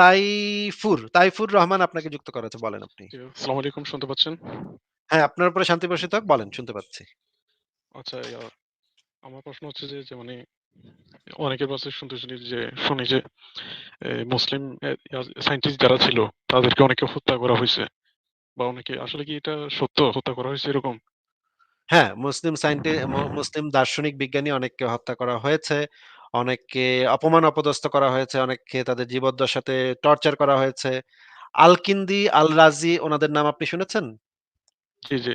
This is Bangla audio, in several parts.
তাইফুর, তাইফুর রহমান আপনাকে যুক্ত করেছে। বলেন আপনি। আসসালামু আলাইকুম শুনতে পাচ্ছেন? হ্যাঁ, আপনার উপরে শান্তি বর্ষিত হোক। বলেন, শুনতে পাচ্ছি। আচ্ছা, আমার প্রশ্ন হচ্ছে যে, যে মানে অনেকের কাছে শুনতে শুনি যে শুনি যে মুসলিম সায়েন্টিস্ট যারা ছিল তাদেরকে অনেকে হত্যা করা হয়েছে বা অনেকে আসলে কি এটা সত্য হত্যা করা হয়েছে এরকম? হ্যাঁ, মুসলিম সায়েন্টি মু মুসলিম দার্শনিক বিজ্ঞানী অনেককে হত্যা করা হয়েছে। অনেককে অপমান অপদস্থ করা হয়েছে। অনেককে তাদের জীবদ্দশাতে টর্চার করা হয়েছে। আলকিন্দি আল-রাজি ওনাদের নাম আপনি শুনেছেন? জি, জি।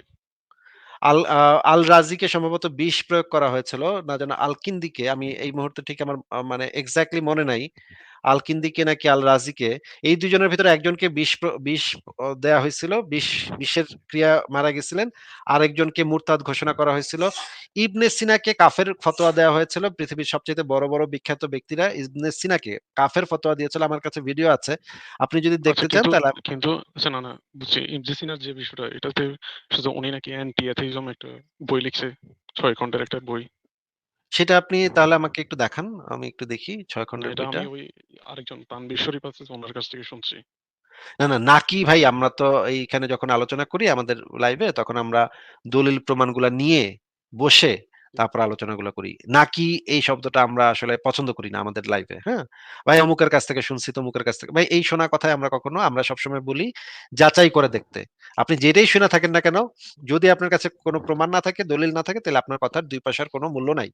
আল আল-রাজিকে সম্ভবত বিষ প্রয়োগ করা হয়েছিল। না যেন আল-কিন্দিকে আমি এই মুহূর্তে ঠিক আমার মানে এক্স্যাক্টলি মনে নাই। আল-কিন্দিকে নাকি আল-রাজিকে এই দুজনের ভিতরে একজনকে বিষ বিষ দেয়া হয়েছিল। বিষ বিষের ক্রিয়া মারা গেছিলেন। আরেকজনকে মুরতাদ ঘোষণা করা হয়েছিল। ইবনে সিনাকে কাফের ফতোয়া দেওয়া হয়েছিল। পৃথিবীর সবচেয়ে বড়, বড় বিখ্যাত ব্যক্তিরা ইবনে সিনাকে কাফের ফতোয়া দিয়েছিল। আমার কাছে ভিডিও আছে। আপনি যদি আচ্ছা দেখতে চান তাহলে কিন্তু আচ্ছা না, না বুঝছি। ইবনে সিনার যে বিষয়টা এটাতে শুধু উনি নাকি অ্যান্টি অ্যাথিজম একটা বই লিখছে। ছয় খন্ডের একটা বই। সেটা আপনি তাহলে আমাকে একটু দেখান। আমি একটু দেখি ৬ না খন্ডের এটা বইটা। আমি ওই আরেকজন তানভীর শরীফ আছে উনার কাছ থেকে শুনছি। না, না, নাকি ভাই আমরা তো এইখানে যখন আলোচনা করি আমাদের লাইভে তখন আমরা দলিল প্রমাণগুলা নিয়ে বসে তারপর আলোচনাগুলা করি। নাকি এই শব্দটা আমরা আসলে পছন্দ করি না আমাদের লাইফে হ্যাঁ? ভাই অমুকের কাছ থেকে শুনছি, তমুকের কাছ থেকে ভাই এই শোনা কথায় আমরা কখনো আমরা সবসময় বলি যাচাই করে দেখতে। আপনি যেটাই শুনে থাকেন না কেন, যদি আপনার কাছে কোনো প্রমাণ না থাকে, দলিল না থাকে তাহলে আপনার কথার দুই পয়সার কোনো মূল্য নাই।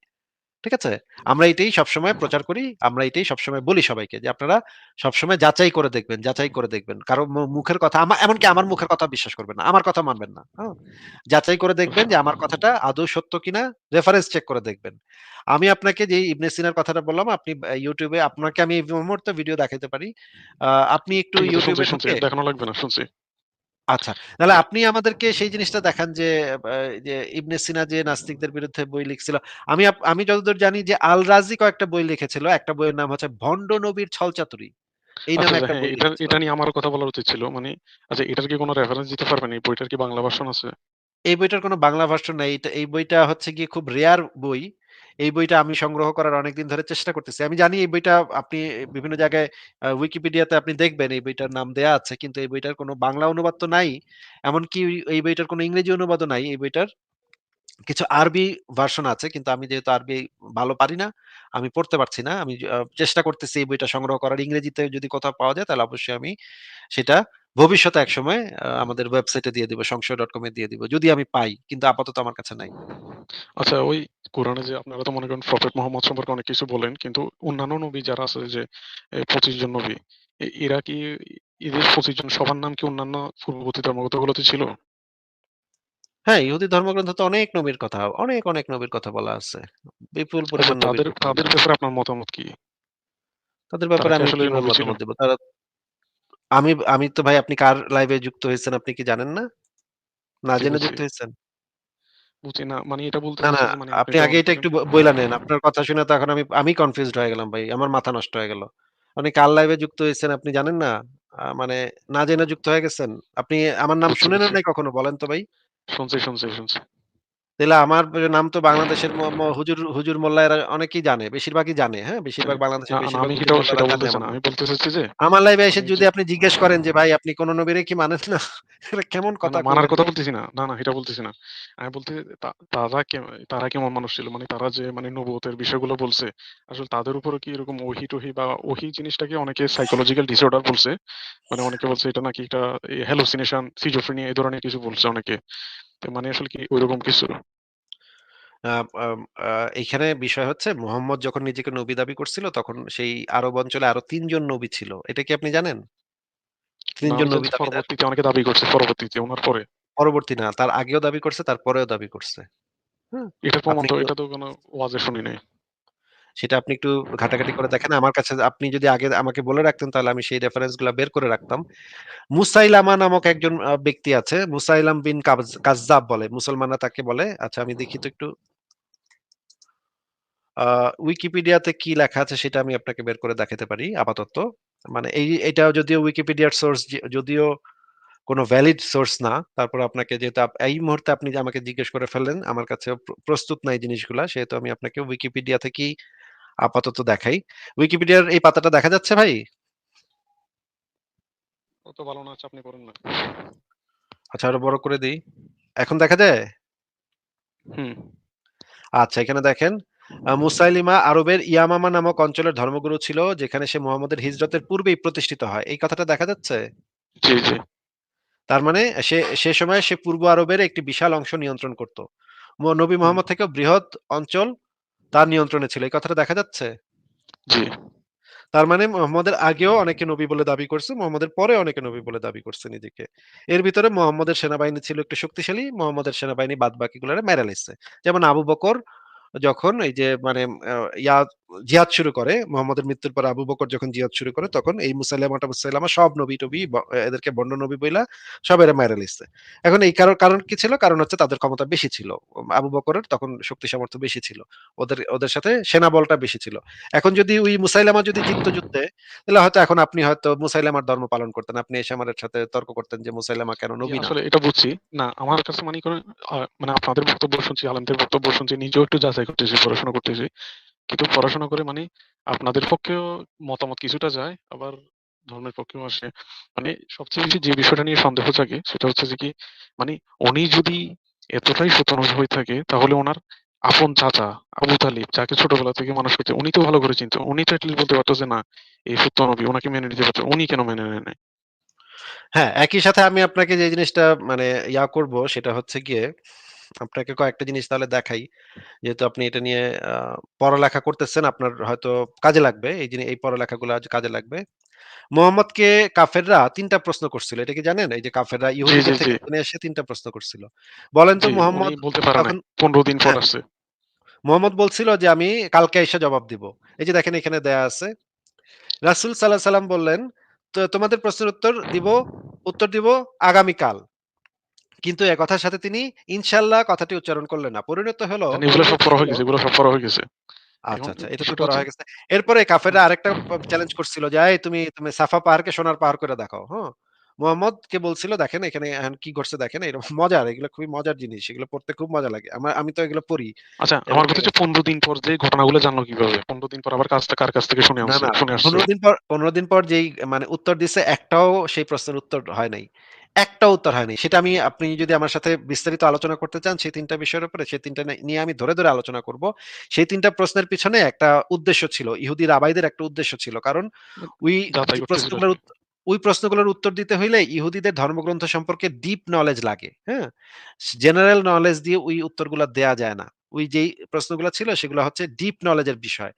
ঠিক আছে? আমরা এটাই সবসময় প্রচার করি। আমরা এটাই সবসময় বলি সবাইকে যে, "আপনারা সবসময় যাচাই করে দেখবেন, যাচাই করে দেখবেন।" কারও মুখের কথা আমা এমনকি আমার মুখের কথা বিশ্বাস করবেন না। আমার কথা মানবেন না। হ্যাঁ? যাচাই করে দেখবেন যে আমার কথাটা আদৌ সত্য কিনা রেফারেন্স চেক করে দেখবেন। আমি আপনাকে যে ইবনে সিনার কথাটা বললাম আপনি ইউটিউবে আপনাকে আমি এই মুহূর্তে ভিডিও দেখাতে পারি। আপনি একটু ইউটিউবে দেখানো লাগবে না, শুনছি। আচ্ছা। তাহলে আপনি আমাদেরকে সেই জিনিসটা দেখান যে যে ইবনে সিনা যে নাস্তিকদের বিরুদ্ধে বই লিখছিল। আমি আমি যতদূর জানি যে আল-রাজি কয়েকটা বই লিখেছিল। একটা বইয়ের নাম হচ্ছে ভন্ড নবীর ছলচাতুরী। এই নামে আচ্ছা একটা হ্যাঁ, বই এটা নিয়ে আমারও কথা বলা উচিত ছিল। মানে আচ্ছা এটার কি কোনো রেফারেন্স দিতে পারবেন? এই বইটার কি বাংলা ভার্সন আছে? এই বইটার কোনো বাংলা ভার্সন নাই। এই বইটা হচ্ছে গিয়ে খুব রেয়ার বই। এই বইটা আমি সংগ্রহ করার অনেকদিন ধরে চেষ্টা করতেছি। আমি জানি এই বইটা আপনি বিভিন্ন জায়গায় আ Wikipedia তে আপনি দেখবেন এই বইটার নাম দেয়া আছে। কিন্তু এই বইটার কোনো বাংলা অনুবাদ তো নাই। এমনকি এই বইটার কোনো ইংরেজি অনুবাদও নাই এই বইটার। কিছু আরবি ভার্সন আছে। কিন্তু আমি যেহেতু আরবি ভালো পারি না, আমি পড়তে পারছি না। আমি চেষ্টা করতেছি এই বইটা সংগ্রহ করার। ইংরেজিতে যদি কোথাও পাওয়া যায় তাহলে অবশ্যই আমি সেটা ভবিষ্যতে একসময় আ আমাদের ওয়েবসাইটে দিয়ে দিব। সংশয়.com এ দিয়ে দিব। যদি আমি পাই। কিন্তু আপাতত আমার কাছে নাই। আচ্ছা ওই কোরআনে যে আপনারা তো মনে করেন প্রফেট মুহাম্মদ সম্পর্কে অনেক কিছু বলেন। কিন্তু অন্যান্য নবী যারা আছে যে ২৫ জন নবী, এরা কি এদের ২৫ জন সবার নাম কি অন্যান্য পূর্ববর্তী ধর্মগ্রন্থগুলোতে ছিল? হ্যাঁ, ইহুদি ধর্মগ্রন্থ তো অনেক নবীর কথা, অনেক, অনেক নবীর কথা বলা আছে। বিপুল আচ্ছা পরিমাণ তাদের তাদের ব্যাপারে আপনার মতামত কি? তাদের ব্যাপারে আমি আসলে? মতামত দিব? তারা আমি আমি তো ভাই আপনি কার লাইভে যুক্ত হয়েছেন আপনি কি জানেন না? না জেনে যুক্ত হয়েছেন? বুঝছি না মানে এটা বলতে না, না, মানে আপনি আগে এটা একটু বইলা নেন। আপনার কথা শুনে তো এখন আমি আমি কনফিউজড হয়ে গেলাম ভাই। আমার মাথা নষ্ট হয়ে গেল। আপনি কার লাইভে যুক্ত হয়েছেন আপনি জানেন না? মানে না জেনে যুক্ত হয়ে গেছেন? আপনি আমার নাম বুঝছি। নাই কখনো বলেন তো ভাই? শুনছি, শুনছি, শুনছি। তাইলে আমার নাম তো বাংলাদেশের হুজুর হুজুর মোল্লা অনেকেই জানে। বেশিরভাগই জানে, হ্যাঁ? বেশিরভাগ বাংলাদেশের আমি মোল্লারা। বলতে চাচ্ছি যে আমার লাইভে এসে যদি আপনি জিজ্ঞেস করেন যে, "ভাই আপনি কোন নবীরে কি মানেন না?" এটা কেমন কথা মানার কথা বলতেছি না। না, না এটা বলতেছি না। আমি বলতে তারা তারা কেমন মানুষ ছিল? মানে তারা যে মানে নবুয়তের বিষয়গুলো বলছে, আসলে তাদের উপরও কি এরকম ওহী-টহি বা ওহী জিনিসটাকে অনেকে সাইকোলজিক্যাল ডিসঅর্ডার বলছে। মানে অনেকে বলছে এটা নাকি একটা এ হ্যালুসিনেশন, সিজোফ্রেনিয়া এই ধরনের কিছু বলছে অনেকে। মানে আসলে কি ওইরকম কিছু? এইখানে বিষয় হচ্ছে মোহাম্মদ যখন নিজেকে নবী দাবি করছিল তখন সেই আরব অঞ্চলে আরও তিনজন নবী ছিল। এটা কি আপনি জানেন? ৩ না জন আমি নবী পরবর্তীতে অনেকে দাবি করছে পরবর্তীতে ওনার পরে। পরবর্তী না, তার আগেও দাবি করছে, তারপরেও দাবি করছে। হ্যাঁ? এটা প্রমাণ তো এটা তো কোনো ওয়াজে শুনি নাই। সেটা আপনি একটু ঘাটাঘাটি করে দেখেন। আমার কাছে আপনি যদি আগে আমাকে বলে রাখতেন তাহলে আমি সেই রেফারেন্সগুলা বের করে রাখতাম। মুসাইলামা নামক একজন ব্যক্তি আছে। মুসাইলাম বিন কাজ্জাব বলে। মুসলমানরা তাকে বলে। আচ্ছা আমি দেখি তো একটু উইকিপিডিয়াতে কি লেখা আছে সেটা আমি আপনাকে বের করে দেখাতে পারি আপাতত। মানে এই এটা যদিও উইকিপিডিয়ার সোর্স যদিও কোন ভ্যালিড সোর্স না। তারপর আপনাকে যেহেতু এই মুহূর্তে আপনি আমাকে জিজ্ঞেস করে ফেললেন, আমার প্র প্রস্তুত নাই জিনিসগুলা। সেহেতু আমি আপনাকে উইকিপিডিয়া থেকেই আপাতত দেখাই। উইকিপিডিয়ার এই পাতাটা দেখা যাচ্ছে ভাই? অত ভালো না আপনি করেন না। আচ্ছা আরও বড় করে দেই। এখন দেখা যায়? হুম। আচ্ছা এখানে দেখেন মুসাইলিমা আরবের ইয়ামামা নামক অঞ্চলের ধর্মগুরু ছিল যেখানে সে মোহাম্মদের হিজরতের পূর্বেই প্রতিষ্ঠিত হয়। এই কথাটা দেখা যাচ্ছে? জি, জি। তার মানে সে সে সময়ে সে পূর্ব আরবের একটি বিশাল অংশ নিয়ন্ত্রণ করত। নবী মোহাম্মদ থেকে বৃহৎ অঞ্চল তার নিয়ন্ত্রণে ছিল। এই কথাটা দেখা যাচ্ছে? জি। তার মানে মোহাম্মদের আগেও অনেকে নবী বলে দাবি করছে, মোহাম্মদের পরে অনেকে নবী বলে দাবি করছে নিজেকে। এর ভিতরে মোহাম্মদের সেনাবাহিনী ছিল একটু শক্তিশালী, মোহাম্মদের সেনাবাহিনী বাদ বাদবাকিগুলারে মেরে নিচ্ছে যেমন আবু বকর যখন এই যে মানে ইয়া জিহাদ শুরু করে, মোহাম্মদের মৃত্যুর পর আবু বকর যখন জিহাদ শুরু করে তখন এই মুসাইলামা মুসাইলামা সব নবী-টবি ব এদেরকে ভন্ড নবী বইলা সব এরা মাইরা লাইছে। এখন এই কারণ কারণ কি ছিল? কারণ হচ্ছে তাদের ক্ষমতা বেশি ছিল। আবু বকরের তখন শক্তি সামর্থ্য বেশি ছিল। ওদের ওদের সাথে সেনা বলটা বেশি ছিল। এখন যদি ওই মুসাইলামা যদি জিততো যুদ্ধে, তাহলে হয়তো এখন আপনি হয়তো মুসাইলামার ধর্ম পালন করতেন। আপনি এসে আমার সাথে তর্ক করতেন যে মুসাইলামা কেন নবী আসলে এটা বুঝছি। না আমার কাছে মনে মানে আপনাদের বক্তব্য শুনছি, আলেমদের বক্তব্য শুনছি, নিজেও একটু যাচাই করতেছি, পড়াশোনা করতেছি। কিন্তু পড়াশোনা করে মানে আপনাদের পক্ষেও মতামত কিছুটা যায়, আবার ধর্মের পক্ষেও আসে। মানে সবচেয়ে বেশি যে বিষয়টা নিয়ে সন্দেহ জাগে সেটা হচ্ছে যে কি মানে উনি যদি এতটাই সত্যনবী হয়ে থাকে তাহলে উনার আপন চাচা আবু তালিব যাকে ছোটবেলা থেকে মানুষ করছে উনি তো ভালো করে চিনতো। উনি তো এটলিস্ট বলতে পারতো যে না এই সত্যনবী উনাকে মেনে নিতে পারতো। উনি কেন মেনে নেয় নাই? হ্যাঁ, একই সাথে আমি আপনাকে যে জিনিসটা মানে ইয়া করব সেটা হচ্ছে গিয়ে আপনাকে কয়েকটা জিনিস তাহলে দেখাই। যেহেতু আপনি এটা নিয়ে পড়ালেখা করতেছেন, আপনার হয়তো কাজে লাগবে। এই জিনি এই পড়ালেখাগুলো কাজে লাগবে। মুহাম্মদকে কাফেররা ৩ টা প্রশ্ন করছিল। এটা কি জানেন? এই যে কাফেররা জি, থেকে এসে ৩ টা প্রশ্ন করছিল। বলেন তো মুহাম্মদ বলতে পারে নাই। তখন ১৫ দিন পর হ্যাঁ, আসছে। মুহাম্মদ বলছিল যে আমি কালকে এসে জবাব দিব। এই যে দেখেন এখানে দেয়া আছে। রাসূল সাল্লাল্লাহু আলাইহি সাল্লাম বললেন, "তো তোমাদের প্রশ্নের উত্তর দিব উত্তর দিব আগামীকাল।" কিন্তু এ কথার সাথে তিনি ইনশাআল্লাহ কথাটি উচ্চারণ করলেন না। পরিণত হলো এগুলো সব পড়া হয়ে গেছে, এগুলো সব পড়া হয়ে গেছে। আচ্ছা, আচ্ছা। এটা তো বিষয়টা হয়ে গেছে। এরপরে কাফেররা আরেকটা চ্যালেঞ্জ করছিল যে, "এই তুমি, তুমি সাফা পাহাড়কে সোনার পাহাড় করে দেখাও।" হ্যাঁ? মুহাম্মদকে বলছিল, "দেখেন এখানে কি ঘটছে দেখেন।" এরকম মজার, এগুলো খুবই মজার জিনিস। এগুলো পড়তে খুব মজা লাগে। আমা আমি তো এগুলো পড়ি আচ্ছা আমার কথা হচ্ছে ১৫ দিন পর যে ঘটনাগুলো জানলো কীভাবে? ১৫ দিন পর আবার কাছ কার কাছ থেকে শুনে আসছে? ১৫ দিন পর ১৫ দিন পর যেই মানে উত্তর দিছে একটাও সেই প্রশ্নের উত্তর হয় নাই। একটাও উত্তর হয়নি। সেটা আমি আপনি যদি আমার সাথে বিস্তারিত আলোচনা করতে চান সেই ৩ টা বিষয়ের উপরে সেই ৩ টা নে নিয়ে আমি ধরে, ধরে আলোচনা করব। সেই ৩ টা প্রশ্নের পিছনে একটা উদ্দেশ্য ছিল। ইহুদি রাবাইদের একটা উদ্দেশ্য ছিল। কারণ ওই প্রশ্নগুলোর ওই প্রশ্নগুলোর উত্তর দিতে হইলে ইহুদিদের ধর্মগ্রন্থ সম্পর্কে ডিপ নলেজ লাগে। হ্যাঁ? জেনারেল নলেজ দিয়ে ওই উত্তরগুলা দেয়া যায় না। ওই যেই প্রশ্নগুলা ছিল সেগুলো হচ্ছে ডিপ নলেজের বিষয়।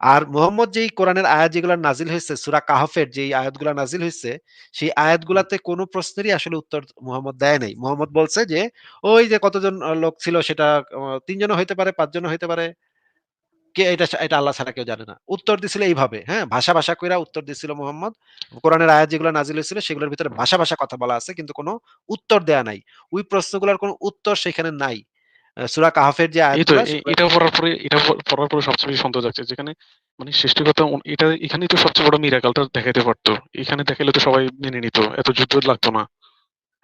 আর মুহাম্মদ যেই কোরআনের আয়াত যেগুলা নাজিল হয়েছে সুরা কাহফের যেই আয়াতগুলা নাজিল হয়েছে সেই আয়াতগুলাতে কোনো প্রশ্নেরই আসলে উত্তর মুহাম্মদ দেয় নাই। মুহাম্মদ বলছে যে, ওই যে কতজন লোক ছিল সেটা অ ৩ জনও হইতে পারে, পাঁচজন হইতে পারে। কে এটা এটা আল্লাহ ছাড়া কেউ জানে না। উত্তর দিছিল এইভাবে, হ্যাঁ? ভাষা, ভাষা কইরা উত্তর দিছিল মুহাম্মদ। কোরআনের আয়াত যেগুলা নাজিল হয়েছিল সেগুলোর ভিতরে ভাষা, ভাষা কথা বলা আছে কিন্তু কোনো উত্তর দেয়া নাই। ওই প্রশ্নগুলার কোনো উত্তর সেখানে নাই। আ কাহাফের যে এটা পড়ার পরে এটা পড়ার পরে সবচেয়ে বেশি সন্দেহ যাচ্ছে যেখানে মানে সৃষ্টিকর্তা উ এটা এখানেই তো সবচেয়ে বড় মিরাকালটা দেখাইতে পারতো এখানে দেখাইলে তো সবাই মেনে নিত। এত যুদ্ধ লাগতো না।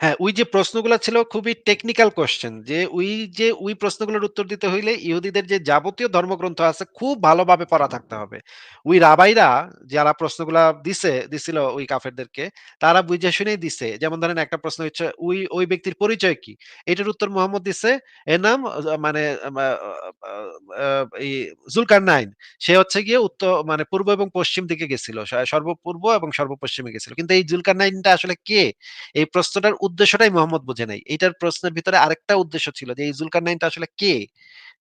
হ্যাঁ, ওই যে প্রশ্নগুলো ছিল খুবই টেকনিক্যাল কোয়েশ্চেন যে ওই যে ওই প্রশ্নগুলোর উত্তর দিতে হইলে ইহুদিদের যে যাবতীয় ধর্মগ্রন্থ আছে খুব ভালোভাবে পড়া থাকতে হবে। ওই রাবাইরা যারা প্রশ্নগুলা দিছে দিছিল ওই কাফেরদেরকে তারা বুঝে শুনেই দিছে। যেমন ধরেন একটা প্রশ্ন হচ্ছে ওই ওই ব্যক্তির পরিচয় কি? এটার উত্তর মোহাম্মদ দিছে এর নাম মানে মা আ আ এই সে হচ্ছে গিয়ে উত্তর মানে পূর্ব এবং পশ্চিম দিকে গেছিল। সর্বপূর্ব এবং সর্ব-পশ্চিমে গেছিল। কিন্তু এই জুলকার নাইনটা আসলে কে? এই প্রশ্নটার উদ্দেশ্যটাই মোহাম্মদ বুঝে নাই। এটার প্রশ্নের ভিতরে আরেকটা উদ্দেশ্য ছিল যে, এই জুলকারনাইনটা আসলে কে?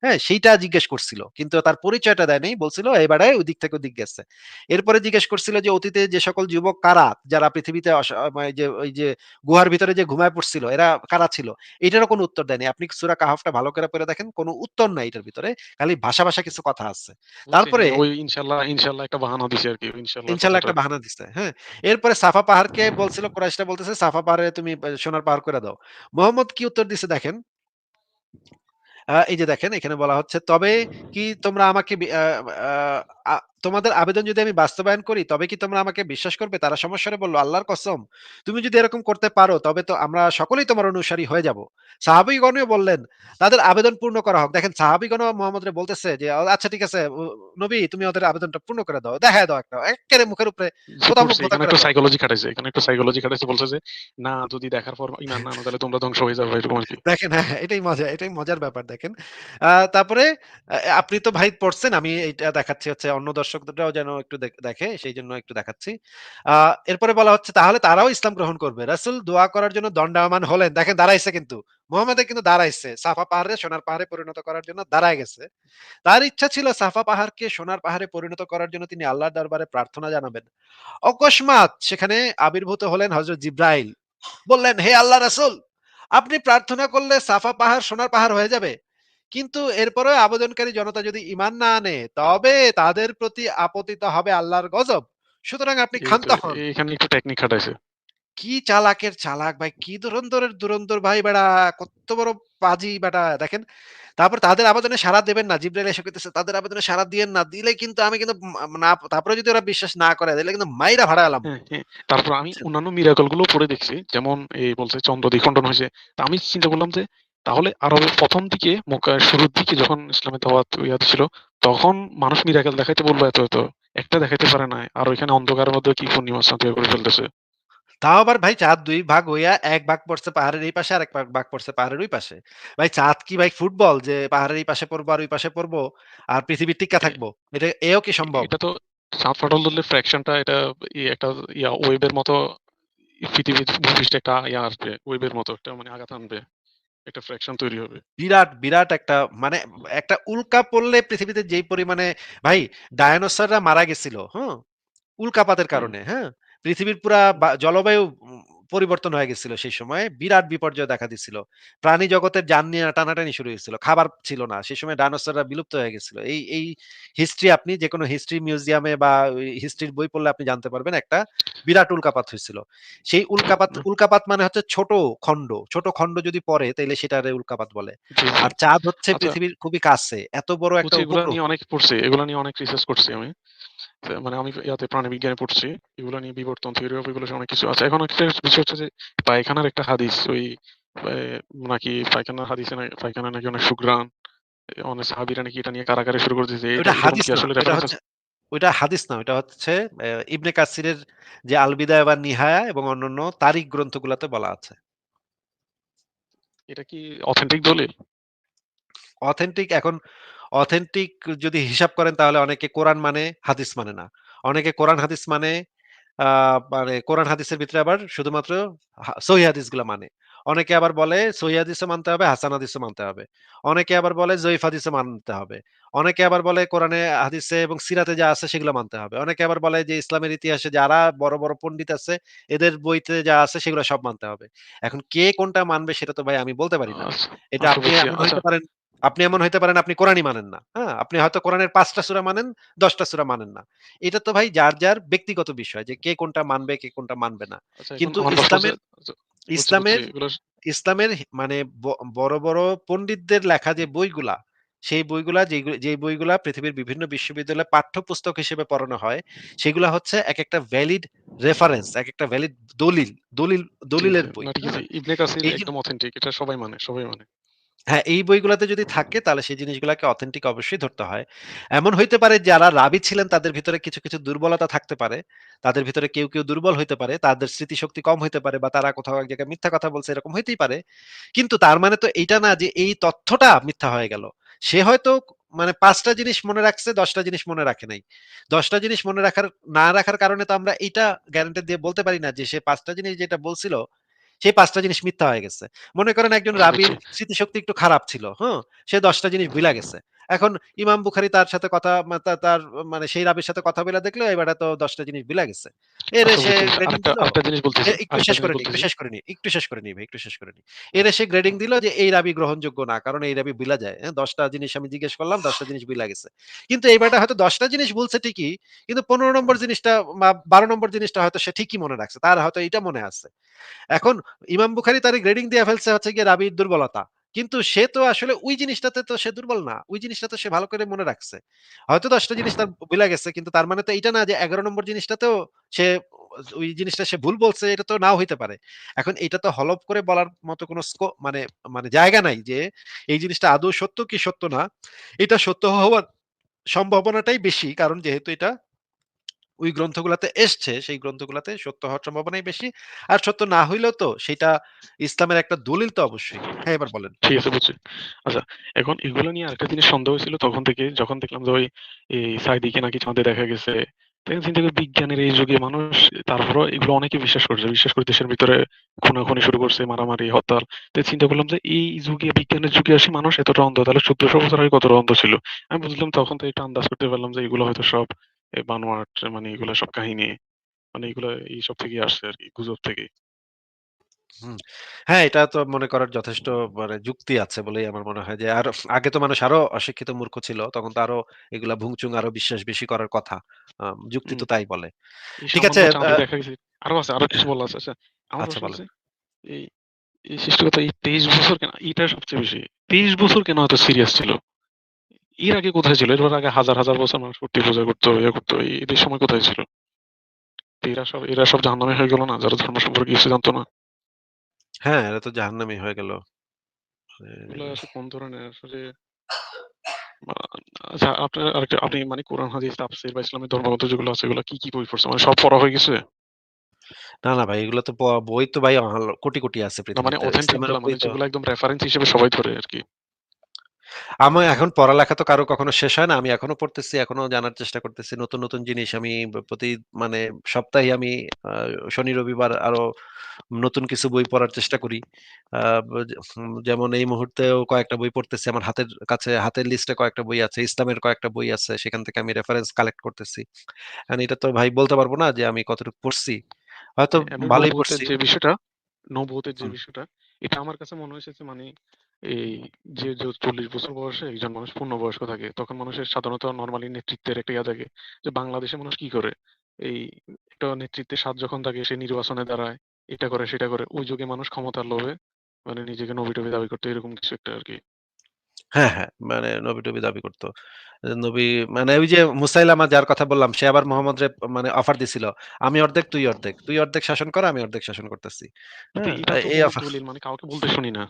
হ্যাঁ? সেইটা জিজ্ঞেস করছিল। কিন্তু তার পরিচয়টা দেয়নি বলছিল এবারে ওই দিক থেকে ওদিক গেছে। এরপরে জিজ্ঞেস করছিল যে অতীতে যে সকল যুবক কারা? যারা পৃথিবীতে মানে যে ওই যে গুহার ভিতরে যে ঘুমায় পড়ছিল এরা কারা ছিল? এটারও কোনো উত্তর দেয়নি। আপনি সুরা কাহাফটা ভালো করে পড়ে দেখেন কোনো উত্তর নাই এটার ভিতরে। খালি ভাষা, ভাষা কিছু কথা আছে। তারপরে ওই ইনশাআল্লাহ, ইনশাআল্লাহ একটা বাহানা দিছে। ইনশাআল্লাহর ইনশাআল্লাহ কথাটা। একটা বাহানা দিছে। হ্যাঁ? এরপরে সাফা পাহাড়কে বলছিল কুরাইশরা বলতেছে, "সাফা পাহাড়ে তুমি সোনার পাহাড় করে দাও।" মোহাম্মদ কি উত্তর দিছে দেখেন। এই যে দেখেন এখানে বলা হচ্ছে, "তবে কি তোমরা আমাকে তোমাদের আবেদন যদি আমি বাস্তবায়ন করি তবে কি তোমরা আমাকে বিশ্বাস করবে? তারা সমস্বরে বলল, "আল্লাহর কসম! তুমি যদি এরকম করতে পারো তবে তো আমরা সকলেই তোমার অনুসারী হয়ে যাব।" সাহাবীগণও বললেন, "তাদের আবেদন পূর্ণ করা হোক।" দেখেন সাহাবীগণও মুহাম্মদরে বলতেছে যে, আচ্ছা ঠিক আছে, নবী তুমি ওদের আবেদনটা পূর্ণ করে দাও। দেখায় দাও একটা। এক্কেরে মুখের উপরে একটু সাইকোলজি খাটাইছে। এখানে একটু সাইকোলজি খাটাইছে বলছে যে, "না যদি দেখার পর ঈমান না তাহলে তোমরা ধ্বংস হয়ে যাবে" এরকম আরকি। দেখেন হ্যাঁ, হ্যাঁ, এটাই মজা, এটাই মজার ব্যাপার দেখেন। তারপরে আপনি তো ভাই পড়ছেন, আমি এটা দেখাচ্ছি হচ্ছে অন্য দর্শকদেরও যেন একটু দেখ দেখে সেইজন্য একটু দেখাচ্ছি। এরপরে বলা হচ্ছে তাহলে তারাও ইসলাম গ্রহণ করবে। রাসূল দোয়া করার জন্য দণ্ডায়মান হলেন। দেখেন দাঁড়াইছে কিন্তু। মুহাম্মদ কিন্তু দাঁড়াইছে। সাফা পাহাড়ে সোনার পাহাড়ে পরিণত করার জন্য দাঁড়ায় গেছে। তার ইচ্ছা ছিল সাফা পাহাড়কে সোনার পাহাড়ে পরিণত করার জন্য তিনি আল্লাহর দরবারে প্রার্থনা জানাবেন। অকস্মাৎ সেখানে আবির্ভূত হলেন হজরত জিব্রাইল। বললেন, "হে আল্লাহ রাসুল আপনি প্রার্থনা করলে সাফা পাহাড় সোনার পাহাড় হয়ে যাবে। কিন্তু এরপরেও আবেদনকারী জনতা যদি ঈমান না আনে তবে তাদের প্রতি আপতিত হবে আল্লাহর গজব। সুতরাং আপনি ক্ষান্ত হন।" এখানে একটু টেকনিক খাটাইছে। কি চালাকের চালাক ভাই, কি ধুরন্ধরের ধুরন্ধর ভাই বেড়া, কত বড় পাজি বেটা দেখেন। তারপর তাদের আবেদনে সারা দেবেন না। জিবরাইল এসে কইতেছে, "তাদের আবেদনে সারা দিয়েন না। দিলে কিন্তু আমি কিন্তু না তারপরে যদি ওরা বিশ্বাস না করে দিলে কিন্তু মাইরা ভাড়া এলাম।" হ্যাঁ, হ্যাঁ। তারপর আমি অন্যান্য মিরাকলগুলো পড়ে দেখছি। যেমন এই বলছে চন্দ্র দ্বিখণ্ডন হয়েছে আমি চিন্তা করলাম যে তাহলে আরবের প্রথম দিকে মক্কার শুরুর দিকে যখন ইসলামের দাওয়াত ইয়াতে ছিল, তখন মানুষ মিরাকেল দেখাইতে বলল এত, এত। একটা দেখাইতে পারে নাই। আর ওইখানে অন্ধকারের মধ্যে কি পূর্ণিমা করে ফেলতেছে। তাও আবার ভাই চাঁদ দুই ভাগ হইয়া ১ ভাগ পড়ছে পাহাড়ের এই পাশে, আরেক ভাগ ভাগ পড়ছে পাহাড়ের ওই পাশে। ভাই চাঁদ কি ভাই ফুটবল যে পাহাড়ের এই পাশে পড়ব আর ওই পাশে পড়ব আর পৃথিবীর টিক্কা এ থাকব? এটা এও কি সম্ভব? এটা তো চাঁদ ফাটল ধরলে ফ্র্যাকশনটা এটা একটা ইয়া ওয়েভের মতো পৃথিবীর ভূপৃষ্ঠে একটা ইয়া আসবে। ওয়েভের মতো একটা মানে আঘাত আনবে। একটা ফ্র্যাকশন তৈরি হবে। বিরাট, বিরাট একটা মানে একটা উল্কা পড়লে পৃথিবীতে যেই পরিমাণে ভাই ডায়নোসররা মারা গেছিল, হ্যাঁ উল্কাপাতের কারণে, হ্যাঁ? পৃথিবীর পুরা জলবায়ু পরিবর্তন হয়ে গেছিল সেই সময় বিরাট বিপর্যয় দেখা দিছিল। প্রাণী জগতের যান নিয়ে টানাটানি শুরু হয়েছিল। খাবার ছিল না। সেই সময় ডায়নোসররা বিলুপ্ত হয়ে গেছিল। এই এই হিস্ট্রি আপনি যেকোনো হিস্ট্রি মিউজিয়ামে বা হিস্ট্রির বই পড়লে আপনি জানতে পারবেন একটা বিরাট উল্কাপাত হয়েছিল সেই উল্কাপাত উল্কাপাত মানে হচ্ছে ছোট খন্ড। ছোট খন্ড যদি পড়ে তাহলে সেটারে উল্কাপাত বলে। আর চাঁদ হচ্ছে আচ্ছা পৃথিবীর খুবই কাছে। এত বড় একটা অনেক পড়ছি। এগুলো নিয়ে অনেক রিসার্চ করছি আমি। মানে আমি ইয়াতে প্রাণিবিজ্ঞানে পড়ছি। এগুলা নিয়ে বিবর্তন থিওরি অফ এগুলো অনেক কিছু আছে। এখন একটা বিষয় হচ্ছে যে পায়খানার একটা হাদিস ওই নাকি পায়খানার হাদিসে না পায়খানায় নাকি অনেক। এ অনেক সাহাবীরা নাকি এটা নিয়ে কারাগারে শুরু করে দিয়েছে। এটা হাদিস। আসলে ওইটা হাদিস না। ওইটা হচ্ছে ইবনে কাসিরের যে আল বিদায়া ওয়ান নিহায়া এবং অন্যান্য তারিখ গ্রন্থগুলাতে বলা আছে। এটা কি অথেন্টিক দলিল? অথেন্টিক এখন অথেন্টিক যদি হিসাব করেন তাহলে অনেকে কোরআন মানে, হাদিস মানে না। অনেকে কোরআন হাদিস মানে মানে কোরআন হাদিসের ভিতরে আবার শুধুমাত্র হা সহিহ হাদিসগুলা মানে। অনেকে আবার বলে সহিহ হাদিসও মানতে হবে, হাসান হাদিসও মানতে হবে। অনেকে আবার বলে জয়ীফ হাদিসও মানতে হবে। অনেকে আবার বলে কোরআনে হাদিসে এবং সিরাতে যা আছে সেগুলো মানতে হবে। অনেকে আবার বলে যে ইসলামের ইতিহাসে যারা বড়, বড় পণ্ডিত আছে এদের বইতে যা আছে সেগুলো সব মানতে হবে। এখন কে কোনটা মানবে সেটা তো ভাই আমি বলতে পারি না। আচ্ছা, এটা আচ্ছা আপনি আচ্ছা হইতে পারেন আপনি এমন হইতে পারেন আপনি কোরআনই মানেন না। হ্যাঁ? আপনি হয়তো কোরআনের ৫ টা সূরা মানেন, ১০ টা সূরা মানেন না। এটা তো ভাই যার, যার ব্যক্তিগত বিষয় যে কে কোনটা মানবে, কে কোনটা মানবে না। আচ্ছা কিন্তু ইসলামের আচ্ছা। ইসলামের ইসলামের মানে বড়, বড় পণ্ডিতদের লেখা যে বইগুলা, সেই বইগুলা যেই বইগুলা পৃথিবীর বিভিন্ন বিশ্ববিদ্যালয়ে পাঠ্যপুস্তক হিসেবে পড়ানো হয়, সেগুলা হচ্ছে এক একটা ভ্যালিড রেফারেন্স, এক একটা ভ্যালিড দলিল, দলিল দলিলের বই। ইবনে কাসির একদম অথেন্টিক। এটা সবাই মানে, সবাই মানে। হ্যাঁ, এই বইগুলাতে যদি থাকে তাহলে সেই জিনিসগুলাকে অথেন্টিক অবশ্যই ধরতে হয়। এমন হইতে পারে যারা রাবি ছিলেন তাদের ভিতরে কিছু, কিছু দুর্বলতা থাকতে পারে। তাদের ভিতরে কেউ, কেউ দুর্বল হইতে পারে। তাদের স্মৃতিশক্তি কম হইতে পারে বা তারা কোথাও এক জায়গায় মিথ্যা কথা বলছে এরকম হইতেই পারে। কিন্তু তার মানে তো এইটা না যে এই তথ্যটা মিথ্যা হয়ে গেল। সে হয়তো মানে পাঁচটা জিনিস মনে রাখছে, দশটা জিনিস মনে রাখে নাই। দশটা জিনিস মনে রাখার না রাখার কারণে তো আমরা এইটা গ্যারান্টি দিয়ে বলতে পারি না যে সে পাঁচটা জিনিস যেটা বলছিল সেই পাঁচটা জিনিস মিথ্যা হয়ে গেছে। মনে করেন একজন রাবির স্মৃতিশক্তি একটু খারাপ ছিল, হ্যাঁ সে দশটা জিনিস ভুইলা গেছে। এখন ইমাম বুখারী তার সাথে কথা তার মানে সেই রাবীর সাথে কথা বইলা দেখল এই বেটা তো ১০ টা জিনিস ভুইলা গেছে। এরে আচ্ছা সে বুঝছি। গ্রেডিং আরেকটা দিল আরেকটা জিনিস এ বলতেছি, একটু শেষ করে একটু শেষ করে নিই, একটু শেষ করে নিই ভাই, একটু শেষ করে নিই। এর এসে গ্রেডিং দিল যে এই রাবী গ্রহণযোগ্য না। কারণ এই রাবী ভুইলা যায়। হ্যাঁ? ১০ জিনিস আমি জিজ্ঞেস করলাম, দশটা জিনিস ভুইলা গেছে। কিন্তু এই বেটা হয়তো দশটা জিনিস ভুলছে ঠিকই, কিন্তু ১৫ নম্বর জিনিসটা বা ১২ নম্বর জিনিসটা হয়তো সে ঠিকই মনে রাখছে। তার হয়তো এটা মনে আছে। এখন ইমাম বুখারি তার গ্রেডিং দিয়া ফেলছে হচ্ছে গিয়ে রাবীর দুর্বলতা। কিন্তু সে তো আসলে ওই জিনিসটাতে তো সে দুর্বল না। ওই জিনিসটা তো সে ভালো করে মনে রাখছে। হয়তো ১০ টা জিনিস তার ভুলা গেছে। কিন্তু তার মানে তো এইটা না যে ১১ নম্বর জিনিসটাতেও সে ওই জিনিসটা সে ভুল বলছে এটা তো নাও হইতে পারে। এখন এটা তো হলফ করে বলার মতো কোনো মানে মানে জায়গা নাই যে এই জিনিসটা আদৌ সত্য কি সত্য না। এটা সত্য হওয়ার সম্ভাবনাটাই বেশি। কারণ যেহেতু এটা ওই গ্রন্থগুলাতে এসছে, সেই গ্রন্থগুলাতে সত্য হওয়ার সম্ভাবনাই বেশি। আর সত্য না হইলেও তো সেটা ইসলামের একটা দলিল তো অবশ্যই। হ্যাঁ, এবার বলেন। ঠিক আছে বুঝছি। আচ্ছা এখন এগুলো নিয়ে আরেকটা জিনিস সন্দেহ হয়েছিল তখন থেকে যখন দেখলাম যে ওই সাইদিকে নাকি চাঁদে দেখা গেছে। বিজ্ঞানের এই যুগে মানুষ তারপরেও এগুলো অনেকে বিশ্বাস করছে। বিশ্বাস করে দেশের ভিতরে খুনাখুনি শুরু করছে, মারামারি, হরতাল। তো চিন্তা করলাম যে এই যুগে বিজ্ঞানের যুগে আসি মানুষ এতটা অন্ধ তাহলে ১৪০০ বছর আগে কতটা অন্ধ ছিল। আমি বুঝলাম তখন থেকে একটু আন্দাজ করতে পারলাম যে এগুলো হয়তো সব বানোয়াট মানে এগুলো সব কাহিনী। মানে এগুলো এইসব থেকেই আসছে আরকি গুজব থেকে। হ্যাঁ, এটা তো মনে করার যথেষ্ট মানে যুক্তি আছে বলেই আমার মনে হয় যে আর আগে তো মানুষ আরও অশিক্ষিত মূর্খ ছিল। তখন তো আরও এগুলা ভুংচুং আরও বিশ্বাস বেশি করার কথা। যুক্তি তো তাই বলে। ঠিক আছে। আরও আছে, আরও কিছু বলার আছে। আচ্ছা আচ্ছা প্রশ্ন এই এই সৃষ্টিকর্তা এই ২৩ বছর কেন এটা সবচেয়ে বেশি। ২৩ বছর কেন এত সিরিয়াস ছিল? এর আগে কোথায় ছিল? এর আগে হাজার, হাজার বছর মানুষ মূর্তি পূজা করতো, ইয়ে করতো। এদের সময় কোথায় ছিল? এরা সব এরা সব জাহান্নামী হয়ে গেল না? যারা ধর্ম সম্পর্কে কিছু জানতো না। হ্যাঁ, এরা তো জাহান্নামী হয়ে গেল। এগুলো কোন ধরনের আসলে আচ্ছা আপনার আরেকটা আপনি মানে কোরআন হাদিস, তাফসীর বা ধর্মগ্রন্থ যেগুলো আছে এগুলো কি, কি বই পড়ছেন? মানে সব পড়া হয়ে গেছে? না, না ভাই এগুলো তো বই তো ভাই কোটি, কোটি আছে মানে। অথেন্টিক ইসলামের মানে যেগুলো একদম রেফারেন্স হিসেবে সবাই ধরে আরকি। আমার এখন পড়ালেখা তো কারও কখনো শেষ হয় না। আমি এখনও পড়তেছি, এখনও জানার চেষ্টা করতেছি। নতুন, নতুন জিনিস আমি প্রতি মানে সপ্তাহে আমি শনি, রবিবার আরও নতুন কিছু বই পড়ার চেষ্টা করি। যেমন এই মুহূর্তেও কয়েকটা বই পড়তেছি। আমার হাতের কাছে হাতের লিস্টে কয়েকটা বই আছে। ইসলামের কয়েকটা বই আছে। সেখান থেকে আমি রেফারেন্স কালেক্ট করতেছি। এটা তো ভাই বলতে পারব না যে আমি কতটুকু পড়ছি। হয়তো হ্যাঁ, ভালোই পড়ছি। যে বিষয়টা, নবুয়তের যে বিষয়টা, এটা আমার কাছে মনে হয়েছে যে মানে এই যে, চল্লিশ বছর বয়সে একজন মানুষ পূর্ণবয়স্ক থাকে, তখন মানুষের সাধারণত নরমালি নেতৃত্বের একটা ইয়া থাকে। যে বাংলাদেশে মানুষ কি করে? এই একটা নেতৃত্বের স্বাদ যখন থাকে সে নির্বাচনে দাঁড়ায়, এটা করে সেটা করে। ওই যুগে মানুষ ক্ষমতার লোভে মানে নিজেকে নবী-টবি দাবি করতো এরকম কিছু একটা আরকি। হ্যাঁ, হ্যাঁ। মানে নবী-টবি দাবি করতো নবী মানে ওই যে মুসাইলামা যার কথা বললাম, সে আবার মোহাম্মদরে মানে অফার দিছিল। আমি অর্ধেক, তুই অর্ধেক। তুই অর্ধেক শাসন কর, আমি অর্ধেক শাসন করতেছি। হ্যাঁ? এই অফার মানে কাউকে বলতে শুনি না।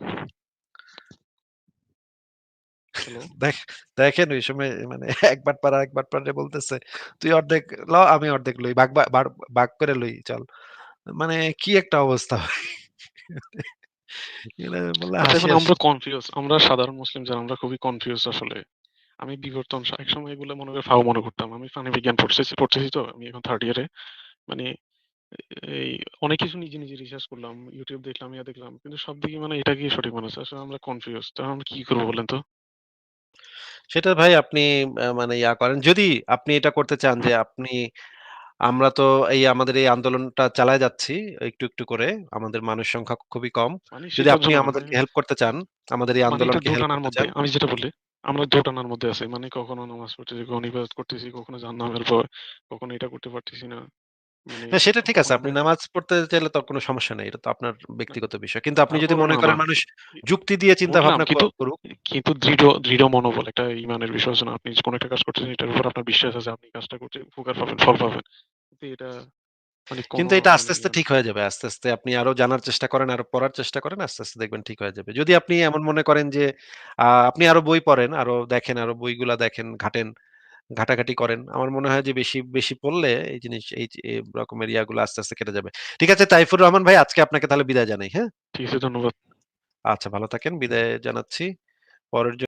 দেখেন ওই সময় মানে এক বাটপার আরেক বাটপারে বলতেছে, "তুই অর্ধেক ল, আমি অর্ধেক লই। ভাগ, ভাগ করে লই চল।" মানে কি একটা অবস্থা আচ্ছা। আমরা কনফিউজ। আমরা সাধারণ মুসলিম যারা আমরা খুবই কনফিউজ আসলে। আমি বিবর্তন স একসময় এগুলো মনে করে ফাও মনে করতাম। আমি প্রাণিবিজ্ঞান পড়তেছি পড়তেছি তো আমি এখন 3rd ইয়ারে। মানে এই অনেক কিছু নিজে, নিজে রিসার্চ করলাম। YouTube দেখলাম, ইয়া দেখলাম। কিন্তু সব দিকে মানে এটা কি সঠিক মনে হচ্ছে। আসলে আমরা কনফিউজ। তখন আমরা কি করব বলেন তো? সেটা ভাই আপনি আ মানে ইয়া করেন। যদি আপনি এটা করতে চান যে আপনি আমরা তো এই আমাদের এই আন্দোলনটা চালায় যাচ্ছি একটু, একটু করে। আমাদের মানুষ সংখ্যা খুবই কম। মানে যদি আপনি মানে আমাদেরকে হেল্প করতে চান, আমাদের এই মানে এটা আন্দোলনকে হেল্প দোটানার করতে মধ্যে। চান আমি যেটা বলি, আমরা দোটানার মধ্যে আছি। মানে কখনো নামাজ পড়তেছি, কখনো ইবাদত করতেছি, কখনো জাহান্নামের ভয়, কখনো এটা করতে পারতেছি না। মানে হ্যাঁ, সেটা ঠিক আছে। আপনি নামাজ পড়তে চাইলে তো কোনো সমস্যা নাই। এটা তো আপনার ব্যক্তিগত বিষয়। কিন্তু আপনি যদি মনে না, না। করেন মানুষ যুক্তি দিয়ে চিন্তা ভাবনা করুক কিন্তু দৃঢ় দৃঢ় মনোবল একটা ইমানের বিষয় না। আপনি কোন একটা কাজ করতেছেন এটার উপর আপনার বিশ্বাস আছে আপনি কাজটা করতে উপকার পাবেন, ফল পাবেন। কিন্তু এটা মানে কিন্তু এটা আস্তে, মানে আস্তে ঠিক হয়ে যাবে। আস্তে, আস্তে আপনি আরও জানার চেষ্টা করেন, আরও পড়ার চেষ্টা করেন। আস্তে, আস্তে দেখবেন ঠিক হয়ে যাবে। যদি আপনি এমন মনে করেন যে আপনি আরও বই পড়েন, আরও দেখেন, আরও বইগুলা দেখেন, ঘাটেন, ঘাটাঘাটি করেন। আমার মনে হয় যে বেশি, বেশি পড়লে এই জিনিস এই রকমের ইয়াগুলো আস্তে, আস্তে কেটে যাবে। ঠিক আছে তাইফুর রহমান ভাই আজকে আপনাকে তাহলে বিদায় জানাই। হ্যাঁ? ঠিক আছে ধন্যবাদ। আচ্ছা ভালো থাকেন। বিদায় জানাচ্ছি। পরের